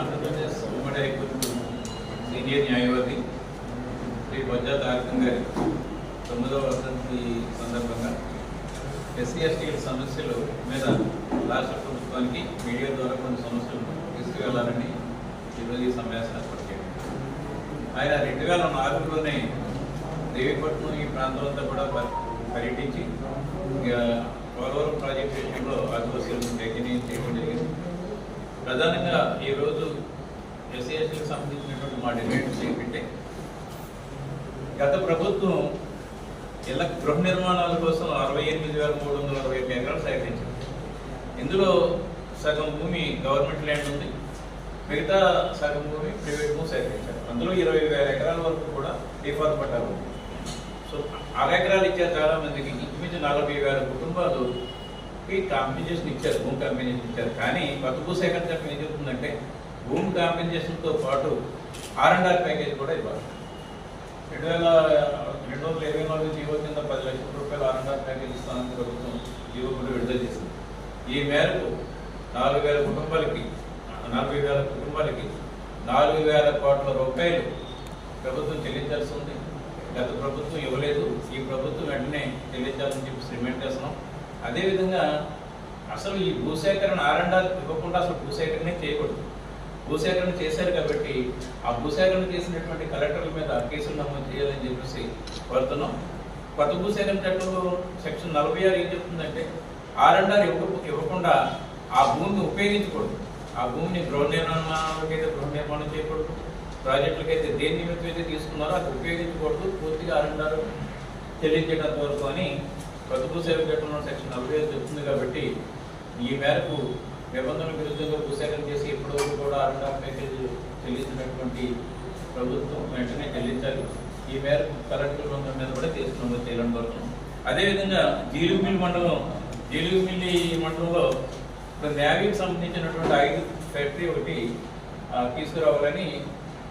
ఆంధ్రప్రదేశ్ ఉమ్మడి high court senior న్యాయవాది శ్రీ బొజ్జా తారకం గారి తొమ్మిదవ వసంతి సందర్భంగా ఎస్సీ ఎస్టీల మీద రాష్ట్ర ప్రభుత్వానికి మీడియా ద్వారా కొన్ని సమస్యలు తీసుకువెళ్ళాలని ఈరోజు ఈ సమావేశం ఏర్పాటు ఆయన రెండు వేల నాలుగులోనే దేవీపట్నం ఈ ప్రాంతం అంతా కూడా పర్యటించి ఇక పోలవరం ప్రాజెక్ట్ విషయంలో ఆదివాసీలను చైతన్యం చేయడం జరిగింది. ప్రధానంగా ఈరోజు ఎస్ఏఎస్కి సంబంధించినటువంటి మా డిమాండ్స్ ఏంటంటే గత ప్రభుత్వం ఇళ్ళ గృహ నిర్మాణాల కోసం అరవై ఎనిమిది వేల మూడు వందల అరవై ఒక్క ఎకరాలు సేకరించింది. ఇందులో సగం భూమి గవర్నమెంట్ ల్యాండ్ ఉంది మిగతా సగం భూమి ప్రైవేట్ భూమి సేకరించారు. అందులో ఇరవై వేల ఎకరాల వరకు కూడా డిఫాల్ట్ పట్టాలు సో అర ఎకరాలు ఇచ్చారు చాలా మందికి ఇంచుమించు నలభై వేల కుటుంబాలు కాంపెన్సేషన్ ఇచ్చారు భూమి కాంపెన్సేషన్ ఇచ్చారు. కానీ కొత్త భూ సేకరణ చట్టం ఏం చెప్తుందంటే భూమి కాంపెన్సేషన్తో పాటు ఆర్ అండ్ ఆర్ ప్యాకేజ్ కూడా ఇవ్వాలి. రెండు వేల రెండు వందల ఇరవై నాలుగు జీవో కింద పది లక్షల రూపాయలు ఆర్ అండ్ ఆర్ ప్యాకేజ్ ఇస్తానని ప్రభుత్వం జీవో కూడా విడుదల చేసింది. ఈ మేరకు నాలుగు వేల కుటుంబాలకి నలభై వేల కుటుంబాలకి నాలుగు వేల కోట్ల రూపాయలు ప్రభుత్వం చెల్లించాల్సి ఉంది. గత ప్రభుత్వం ఇవ్వలేదు. ఈ ప్రభుత్వం వెంటనే చెల్లించాలని చెప్పి శ్రీమెంట్ చేస్తున్నాం అదేవిధంగా అసలు ఈ భూసేకరణ ఆరండాలు ఇవ్వకుండా అసలు భూసేకరణ చేయకూడదు. భూసేకరణ చేశారు కాబట్టి ఆ భూసేకరణ చేసినటువంటి కలెక్టర్ల మీద కేసులు నమోదు చేయాలని చెప్పేసి కోరుతున్నాం. కొత్త భూసేకరణ చట్టంలో సెక్షన్ నలభై ఆరు ఏం చెప్తుందంటే ఆరండాలు ఇవ్వ ఇవ్వకుండా ఆ భూమిని ఉపయోగించకూడదు. ఆ భూమిని గృహ నిర్మాణాలకైతే గృహ నిర్మాణం చేయకూడదు. ప్రాజెక్టులకైతే దేని నిమిత్తం అయితే తీసుకున్నారో అది ఉపయోగించకూడదు. పూర్తిగా ఆరండాలు చెల్లించేటంత వరకు అని ప్రభుత్వ సేవ చట్టంలో సెక్షన్ నలభై ఐదు చెప్తుంది కాబట్టి ఈ మేరకు నిబంధనల విరుద్ధంగా భూసేకరణ చేసి ఇప్పటివరకు కూడా ఆరండాల ప్యాకేజ్ చెల్లించినటువంటి ప్రభుత్వం వెంటనే చెల్లించాలి. ఈ మేరకు కలెక్టర్ బృందం మీద కూడా తీసుకున్నాము చేయాలని కోరుతున్నాం అదేవిధంగా జీలుమిల్లి మండలం జీలుమిల్లి మండలంలో నేవీకి సంబంధించినటువంటి ఐదు ఫ్యాక్టరీ ఒకటి తీసుకురావాలని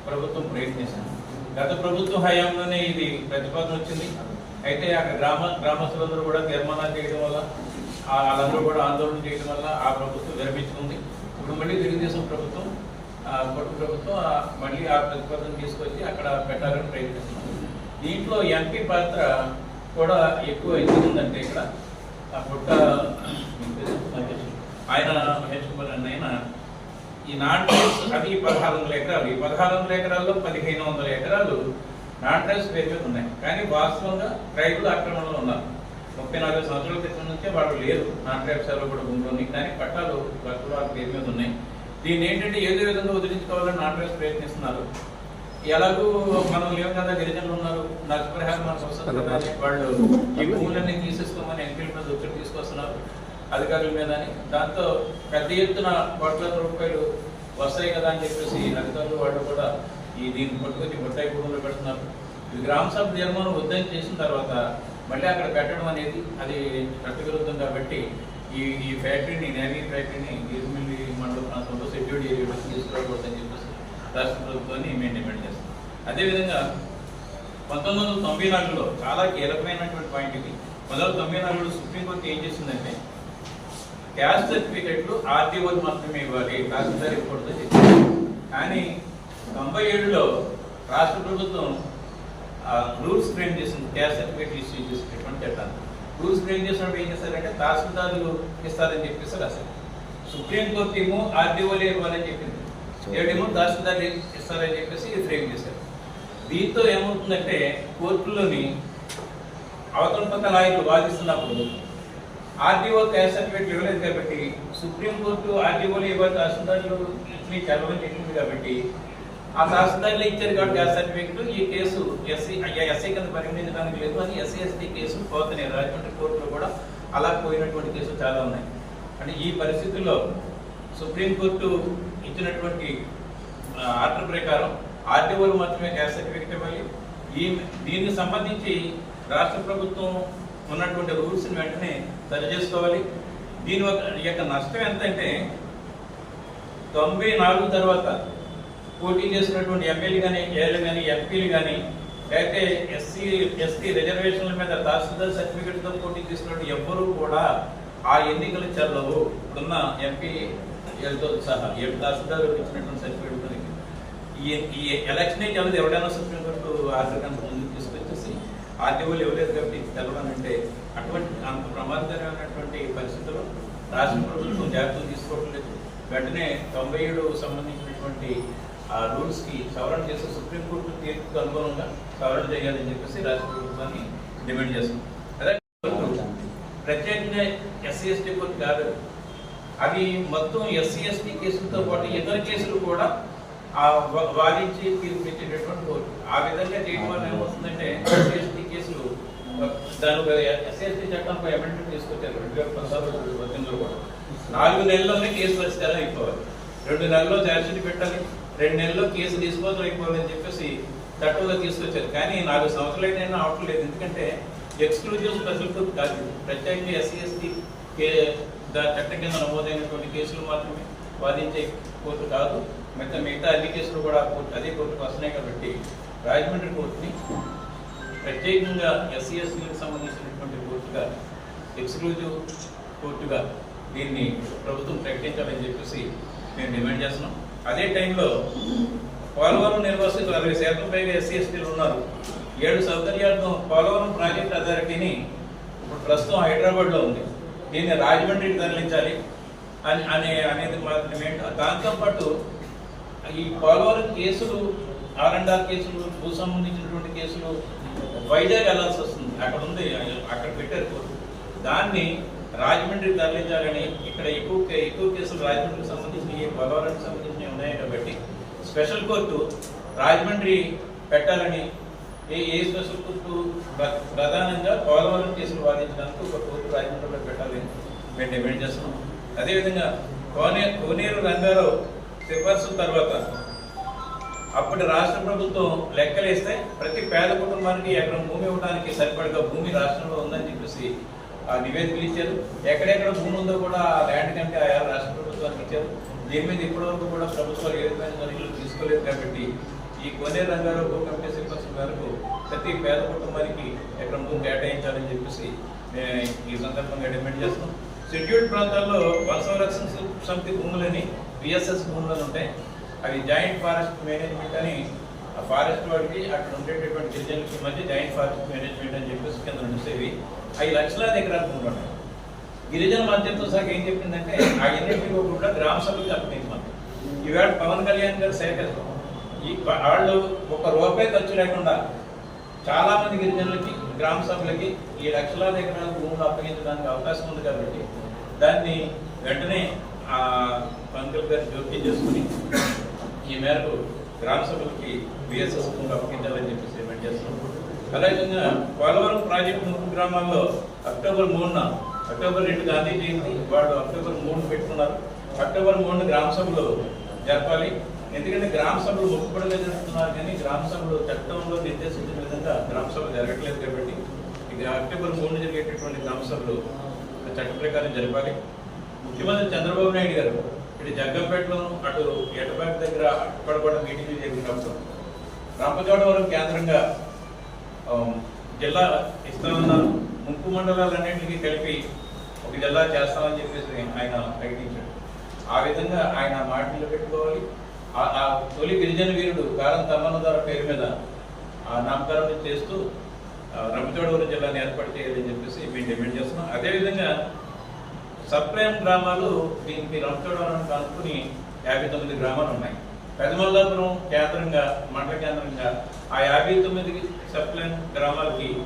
ప్రభుత్వం ప్రయత్నించింది గత ప్రభుత్వ హయాంలోనే ఇది ప్రతిపాదన వచ్చింది. అయితే అక్కడ గ్రామ గ్రామస్తులందరూ కూడా తీర్మానాలు చేయడం వల్ల వాళ్ళందరూ కూడా ఆందోళన చేయడం వల్ల ఆ ప్రభుత్వం విరమించుకుంది. ఇప్పుడు మళ్ళీ తెలుగుదేశం ప్రభుత్వం ఆ, కొట్టు ప్రభుత్వం ఆ, మళ్ళీ ఆ ప్రతిపాదన తీసుకొచ్చి అక్కడ పెట్టాలని ప్రయత్నిస్తుంది. దీంట్లో ఎంపీ పాత్ర కూడా ఎక్కువ ఎందుకుందంటే ఇక్కడ ఆ పుట్ట ఆయన మహేష్ కుమార్ అన్న ఆయన ఈ నాన్ ట్రైబ్స్ అది పదహారు వందల ఎకరాలు. ఈ పదహారు వందల ఎకరాల్లో పదిహేను వందల ఎకరాలు నాన్ ట్రైబ్స్ పేరు మీద ఉన్నాయి. కానీ వాస్తవంగా ట్రైబుల్ ఆక్రమణలో ఉన్నారు. ముప్పై నాలుగు సంవత్సరాల క్రితం నుంచే వాళ్ళు లేరు. నాన్ ట్రైబ్స్ ఎవరు కూడా భూమిలో కానీ పట్టాలు భక్తులు వాళ్ళ పేరు మీద ఉన్నాయి. దీన్ని ఏంటంటే ఏదో విధంగా వదిలించుకోవాలని నాన్ ట్రైబ్స్ ప్రయత్నిస్తున్నారు. ఎలాగూ మనం లేవు కదా గిరిజనులు ఉన్నారు. నష్టపరిహారం మనకు వస్తుంది వాళ్ళు ఈ భూములన్నీ తీసేసుకోమని ఎంపీల మీద ఒత్తిడి తీసుకొస్తున్నారు. అధికారుల మీద అని. దాంతో పెద్ద ఎత్తున కోట్ల రూపాయలు వస్తాయి కదా అని చెప్పేసి అధికారులు వాళ్ళు కూడా ఈ దీన్ని పట్టుకొని బొట్టాయి భూములు పెడుతున్నారు. ఇది గ్రామ సభ నిర్మాణం వద్దని చేసిన తర్వాత మళ్ళీ అక్కడ పెట్టడం అనేది అది చట్టవిరుద్ధం కాబట్టి ఈ ఈ ఫ్యాక్టరీని నేవీ ఫ్యాక్టరీని గిరిమిల్లి మండల ప్రాంతంలో షెడ్యూల్డ్ ఏరియాలో తీసుకురాకూడదని చెప్పేసి రాష్ట్ర ప్రభుత్వాన్ని మేము డిమాండ్ చేస్తాం. అదేవిధంగా పంతొమ్మిది వందల తొంభై నాలుగులో చాలా కీలకమైనటువంటి పాయింట్ ఇది. పంతొమ్మిది వందల తొంభై నాలుగులో సుప్రీంకోర్టు ఏం చేసిందంటే క్యాస్ట్ సర్టిఫికెట్లు ఆర్టీఓలు మాత్రమే ఇవ్వాలి రాజధాని ఇవ్వకూడదు కానీ తొంభై ఏడులో రాష్ట్ర ప్రభుత్వం రూల్స్ ఫ్రేమ్ చేసింది క్యాష్ సర్టిఫికేట్ ఇష్యూ చేసినటువంటి చట్టాన్ని రూల్స్ ఫ్రేమ్ చేసినప్పుడు ఏం చేస్తారంటే తహసీల్దారులు ఇస్తారని చెప్పేసి రాశారు. సుప్రీంకోర్టు ఏమో ఆర్టీఓలే ఇవ్వాలని చెప్పింది. ఏడేమో తహసీల్దారులు ఇస్తారని చెప్పేసి ఫ్రేమ్ చేశారు. దీంతో ఏమవుతుందంటే కోర్టులోని అవతల పక్క నాయకులు వాదిస్తున్నప్పుడు ఆర్డీఓ క్యాస్ట్ సర్టిఫికేట్ ఇవ్వలేదు కాబట్టి సుప్రీంకోర్టు ఆర్డీఓలు ఇవ్వాలి తహసీల్దారులు చదవని చెప్పింది కాబట్టి ఆ తహసీల్దార్లు ఇచ్చారు కాబట్టి ఆ సర్టిఫికెట్ ఈ కేసు ఎస్సీ ఎస్ఐ కింద పరిగణించడానికి లేదు అని ఎస్సీ ఎస్టీ కేసులు పోతున్నాయి. రాజమండ్రి కోర్టులో కూడా అలా పోయినటువంటి కేసులు చాలా ఉన్నాయి. అంటే ఈ పరిస్థితుల్లో సుప్రీంకోర్టు ఇచ్చినటువంటి ఆర్డర్ ప్రకారం ఆర్టీఓలు మాత్రమే గ్యాస్ సర్టిఫికెట్ ఇవ్వాలి. ఈ దీనికి సంబంధించి రాష్ట్ర ప్రభుత్వం ఉన్నటువంటి రూల్స్ని వెంటనే సరి చేసుకోవాలి. దీని యొక్క నష్టం ఎంతంటే తొంభై నాలుగు తర్వాత పోటీ చేసినటువంటి ఎమ్మెల్యే కానీ ఏళ్ళు కానీ ఎంపీలు కానీ లేకపోతే ఎస్సీ ఎస్టీ రిజర్వేషన్ల మీద తహసీల్దార్ సర్టిఫికెట్తో పోటీ చేసినటువంటి ఎవ్వరూ కూడా ఆ ఎన్నికలు చెల్లవు ఉన్న ఎంపీ సహా ఏడు తహసీల్దార్ ఇచ్చినటువంటి సర్టిఫికెట్ ఈ ఈ ఎలక్షన్ చెల్లదు ఎవడైనా ఎవరైనా సుప్రీం కోర్టు ఆర్డర్ కనుక ముందుకు తీసుకొచ్చేసి ఆర్టీఓలు ఇవ్వలేదు కాబట్టి తెలవనంటే అటువంటి అంత ప్రమాదకరమైనటువంటి పరిస్థితుల్లో రాష్ట్ర ప్రభుత్వం జాగ్రత్తలు తీసుకోవడం లేదు. వెంటనే తొంభై ఏడు సంబంధించినటువంటి ఆ రూల్స్కి సవరణ చేసి సుప్రీంకోర్టు తీర్పుకు అనుగుణంగా సవరణ చేయాలని చెప్పేసి రాష్ట్ర ప్రభుత్వాన్ని డిమాండ్ చేస్తున్నాం. అదే ప్రత్యేకంగా ఎస్సీ ఎస్టీ కోర్టు కాదు. అవి మొత్తం ఎస్సీ ఎస్టీ కేసులతో పాటు ఇతర కేసులు కూడా ఆ వాదించి తీర్పు ఇచ్చేటటువంటి కోర్టు. ఆ విధంగా చేయడం వల్ల ఏమవుతుందంటే ఎస్సీ ఎస్టీ కేసులు దాని ఎస్సీ ఎస్టీ చట్టంపై అమెండ్మెంట్ తీసుకొచ్చారు రెండు వేల పంతొమ్మిది పద్దెనిమిదిలో కూడా నాలుగు నెలల్లోనే కేసు పరిష్కారం అయిపోవాలి. రెండు నెలల్లో ఛార్జ్షీట్ పెట్టాలి. రెండు నెలల్లో కేసు డిస్పోజల్ అయిపోవాలని చెప్పేసి తట్టుగా తీసుకొచ్చారు. కానీ నాలుగు సంవత్సరాలైనా అవట్లేదు ఎందుకంటే ఎక్స్క్లూజివ్ స్పెషల్ కోర్టు కాదు ప్రత్యేకంగా ఎస్సీ ఎస్టీ కే చట్టం కింద నమోదైనటువంటి కేసులు మాత్రమే వాదించే కోర్టు కాదు. మిగతా మిగతా అన్ని కేసులు కూడా కోర్టు అదే కోర్టుకు వస్తున్నాయి కాబట్టి రాజమండ్రి కోర్టుని ప్రత్యేకంగా ఎస్సీ ఎస్టీలకు సంబంధించినటువంటి కోర్టుగా ఎక్స్క్లూజివ్ కోర్టుగా దీన్ని ప్రభుత్వం ప్రకటించాలని చెప్పేసి మేము డిమాండ్ చేస్తున్నాం. అదే టైంలో పోలవరం నిర్వాసితులు అరవై శాతం పైగా ఎస్సీ ఎస్టీలు ఉన్నారు. ఏడు సౌకర్యాలతో పోలవరం ప్రాజెక్ట్ అథారిటీని ఇప్పుడు ప్రస్తుతం హైదరాబాద్లో ఉంది. దీన్ని రాజమండ్రికి తరలించాలి అని అనే అనేది మాత్రమే దాంతో పాటు ఈ పోలవరం కేసులు ఆర్ అండ్ ఆర్ కేసులు భూ సంబంధించినటువంటి కేసులు వైజాగ్ వెళ్ళాల్సి వస్తుంది. అక్కడ ఉంది అక్కడ పెట్టారు దాన్ని రాజమండ్రికి తరలించాలని ఇక్కడ ఎక్కువ ఎక్కువ కేసులు రాజమండ్రికి సంబంధించి పోలవరానికి సంబంధించి ఉన్నాయి కాబట్టి స్పెషల్ కోర్టు రాజమండ్రి పెట్టాలని ఏ ఏ స్పెషల్ కోర్టు ప్రధానంగా పోలవరం కేసులు వాదించడానికి ఒక కోర్టు రాజమండ్రిలో పెట్టాలని మేము డిమాండ్ చేస్తున్నాం. అదేవిధంగా కోనే కోనేరు రంగారావు సిఫార్సు తర్వాత అప్పటి రాష్ట్ర ప్రభుత్వం లెక్కలేస్తే ప్రతి పేద కుటుంబానికి ఎకరం భూమి ఇవ్వడానికి సరిపడగా భూమి రాష్ట్రంలో ఉందని చెప్పేసి ఆ నివేదికలు ఇచ్చారు. ఎక్కడెక్కడ భూమి ఉందో కూడా ఆ ల్యాండ్ కంటే ఆయా రాష్ట్ర ప్రభుత్వానికి ఇచ్చారు. దీని మీద ఇప్పటివరకు కూడా ప్రభుత్వాలు ఏ విధమైన చర్యలు తీసుకోలేదు కాబట్టి ఈ కొనే రంగారావు కమిటీ సిఫార్సు మేరకు ప్రతి పేద కుటుంబానికి ఎకరం భూమి కేటాయించాలని చెప్పేసి మేము ఈ సందర్భంగా డిమాండ్ చేస్తున్నాం. షెడ్యూల్డ్ ప్రాంతాల్లో వన సంరక్షణ సమితి భూములని బిఎస్ఎస్ భూములను ఉంటాయి. అవి జాయింట్ ఫారెస్ట్ మేనేజ్మెంట్ అని ఆ ఫారెస్ట్ వాడికి అక్కడ ఉండేటటువంటి గిరిజనులకి మధ్య జాయింట్ ఫారెస్ట్ మేనేజ్మెంట్ అని చెప్పేసి కింద నడిచేవి అవి లక్షలాది ఎకరాలు భూములు ఉన్నాయి. గిరిజన మంత్రిత్వ శాఖ ఏం చెప్పిందంటే ఆ ఎన్నింటిలో కూడా గ్రామ సభలకు అప్పగించమని ఈవేళ పవన్ కళ్యాణ్ గారు సేకరిస్తాం ఈ వాళ్ళు ఒక రూపాయి ఖర్చు లేకుండా చాలా మంది గిరిజనులకి గ్రామ సభలకి ఈ లక్షలాది ఎకరాల భూములు అప్పగించడానికి అవకాశం ఉంది కాబట్టి దాన్ని వెంటనే ఆ పంకల్ గారు జోక్యం చేసుకుని ఈ మేరకు గ్రామ సభలకి బిఎస్ఎస్ భూములు అప్పగించాలని చెప్పేసి డిమాండ్ చేస్తున్నాం. అదేవిధంగా పోలవరం ప్రాజెక్టు ముప్పు గ్రామాల్లో అక్టోబర్ మూడున అక్టోబర్ రెండు గాంధీ జయంతి వాళ్ళు అక్టోబర్ మూడు పెట్టుకున్నారు. అక్టోబర్ మూడు గ్రామ సభలో జరపాలి. ఎందుకంటే గ్రామ సభలు మొక్కుబడిగా జరుపుతున్నారు కానీ గ్రామ సభలు చట్టంలో నిర్దేశించిన విధంగా గ్రామ సభ జరగట్లేదు కాబట్టి ఇది అక్టోబర్ మూడు జరిగేటటువంటి గ్రామ సభలు చట్ట ప్రకారం జరపాలి. ముఖ్యమంత్రి చంద్రబాబు నాయుడు గారు ఇటు జగ్గంపేటలోను అటు ఎటపేట దగ్గర అక్కడ మీటింగ్లు జరిగినప్పుడు రంపచోడవరం కేంద్రంగా జిల్లా ఇస్తామన్నారు. ముంపు మండలాలన్నింటినీ కలిపి ఒక జిల్లా చేస్తామని చెప్పేసి ఆయన ప్రకటించాడు. ఆ విధంగా ఆయన మాట నిలబెట్టుకోవాలి ఆ- ఆ తొలి గిరిజన వీరుడు కారం తమ్మనదార పేరు మీద ఆ నామకరణం చేస్తూ రంపచోడవరం జిల్లాని ఏర్పాటు చేయాలని చెప్పేసి మేము డిమాండ్ చేస్తున్నాం. అదేవిధంగా సప్రేమ్ గ్రామాలు దీనికి రంపచోడవరం అనుకుని యాభై తొమ్మిది గ్రామాలు ఉన్నాయి. పెదమల్లాపురం కేంద్రంగా మండల కేంద్రంగా ఆ యాభై తొమ్మిది సప్లైన్ గ్రామాలకి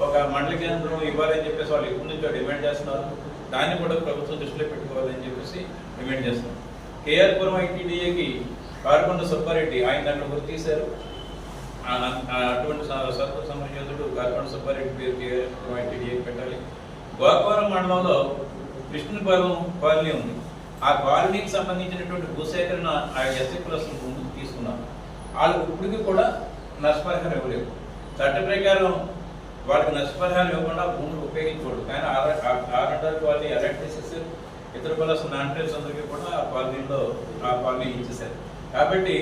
ఒక మండల కేంద్రం ఇవ్వాలని చెప్పేసి వాళ్ళు ఎప్పటి నుంచో డిమాండ్ చేస్తున్నారు. దాన్ని కూడా ప్రభుత్వం దృష్టిలో పెట్టుకోవాలని చెప్పేసి డిమాండ్ చేస్తున్నాం కేఆర్పురం ఐటీడీఏకి కారుకొండ సుబ్బారెడ్డి ఆయన దాంట్లో గుర్తు తీశారు ఆ- అటువంటి సర్వ సమరయోధుడు కారుకొండ సుబ్బారెడ్డి పేరు కేఆర్పురం ఐటీడీఏకి పెట్టాలి. గోకవరం మండలంలో కృష్ణపాలెం కాలనీ ఉంది. ఆ కాలనీకి సంబంధించినటువంటి భూసేకరణ ఆ ఎస్సీ ప్లస్ ముందుకు తీసుకున్నారు వాళ్ళు ఇప్పటికీ కూడా నష్టపరిహారం ఇవ్వలేదు. చట్ట ప్రకారం వాళ్ళకి నష్టపరిహారం ఇవ్వకుండా భూములు ఉపయోగించకూడదు కానీ ఆర్ఆర్ వాళ్ళని అలర్ట్ చేసేసి ఇతర ప్లస్ నాన్ అందరికీ కూడా ఆ కాలనీలో ఆ కాలనీ ఇచ్చేసారు కాబట్టి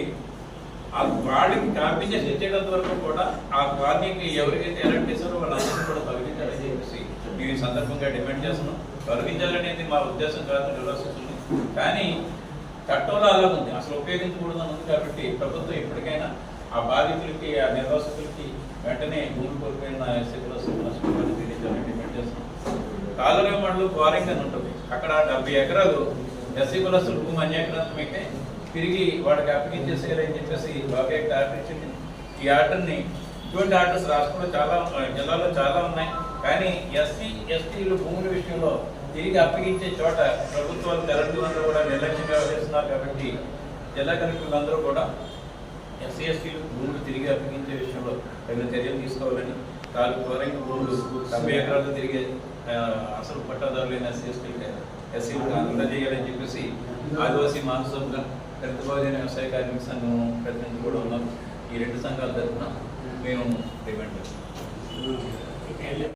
ఆ వాళ్ళకి కాంపెన్సేషన్ ఇచ్చేటంత వరకు కూడా ఆ కాలనీకి ఎవరికైతే అలర్ట్ చేశారో వాళ్ళందరూ కూడా తొలగించాలని చెప్పేసి మేము ఈ సందర్భంగా డిమాండ్ చేస్తున్నాం. తొలగించాలనేది మా ఉద్దేశం కాదు నిర్వహిస్తుంది కానీ చట్టంలో అలా ఉంది. అసలు ఉపయోగించకూడదని ఉంది కాబట్టి ప్రభుత్వం ఎప్పటికైనా ఆ బాధితులకి ఆ నిర్వాసితులకి వెంటనే భూమి కోల్పోయిన స్థితిలో నష్టపోయిన తెలియజేయాలని డిమాండ్ చేస్తున్నాం కాలువ మండలం గోరంగ్ అని ఉంటుంది. అక్కడ డెబ్బై ఎకరాలు ఎస్సీ కులస్తులు భూమి అన్యాక్రాంతం అయితే తిరిగి వాడికి అప్పగించేసేయాలని చెప్పేసి లోకేట్ ఆర్డర్ ఇచ్చింది. ఈ ఆర్డర్ని ఇటువంటి ఆర్డర్స్ రాష్ట్రంలో చాలా ఉన్నాయి, జిల్లాలో చాలా ఉన్నాయి. కానీ ఎస్సీ ఎస్టీలు భూముల విషయంలో తిరిగి అప్పగించే చోట ప్రభుత్వాలు తెలంగాణలో కూడా నిర్లక్ష్యంగా వ్యవహరిస్తున్నారు కాబట్టి జిల్లా కలెక్టర్లందరూ కూడా ఎస్సీ ఎస్టీలు భూములు తిరిగి అప్పగించే విషయంలో తగిన చర్యలు తీసుకోవాలని కాలు ఘోరంగా భూములు డెబ్బై ఎకరాలు తిరిగి ఆ, అసలు పట్టాదారులైన ఎస్సీ ఎస్టీలు ఎస్సీలు అందజేయాలని చెప్పేసి ఆదివాసీ మానసంగా దళిత బహుజన వ్యవసాయ కార్మిక సంఘం ప్రతినిధి కూడా ఉన్నారు. ఈ రెండు సంఘాల తరఫున మేము డిమాండ్ చేస్తున్నాం.